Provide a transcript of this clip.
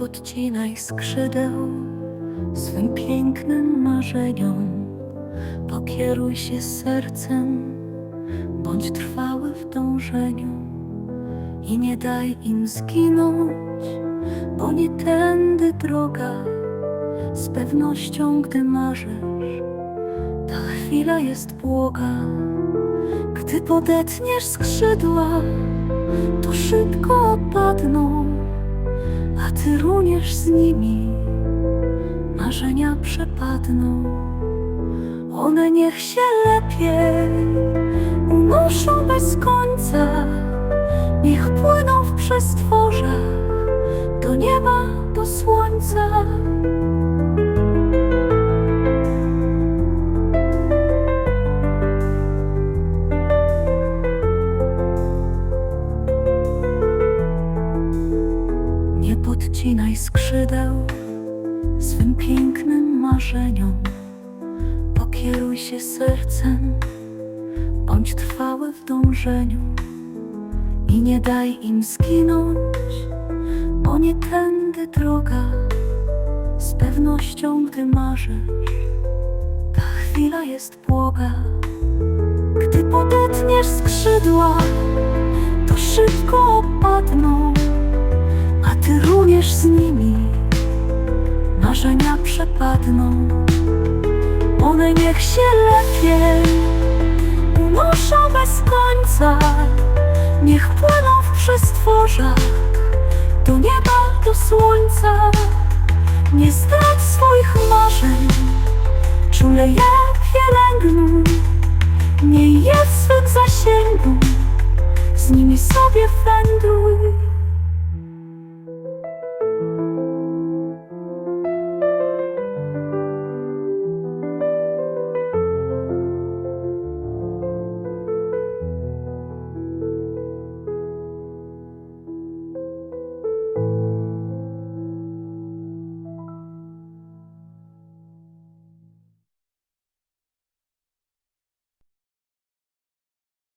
podcinaj skrzydeł swym pięknym marzeniom. Pokieruj się sercem, bądź trwały w dążeniu i nie daj im zginąć, bo nie tędy droga. Z pewnością, gdy marzysz, ta chwila jest błoga. Gdy podetniesz skrzydła, to szybko runiesz z nimi, marzenia przepadną. One niech się lepiej Podcinaj skrzydeł swym pięknym marzeniom. Pokieruj się sercem, bądź trwały w dążeniu i nie daj im zginąć, bo nie tędy droga. Z pewnością, gdy marzysz, ta chwila jest błoga. Gdy podetniesz skrzydła, to szybko opadną ty runiesz z nimi, marzenia przepadną. One niech się lepiej unoszą bez końca, niech płyną w przestworzach do nieba, do słońca. Nie zdradź swoich marzeń, czule je pielęgnuj, miej je w swym zasięgu, z nimi sobie wędruj.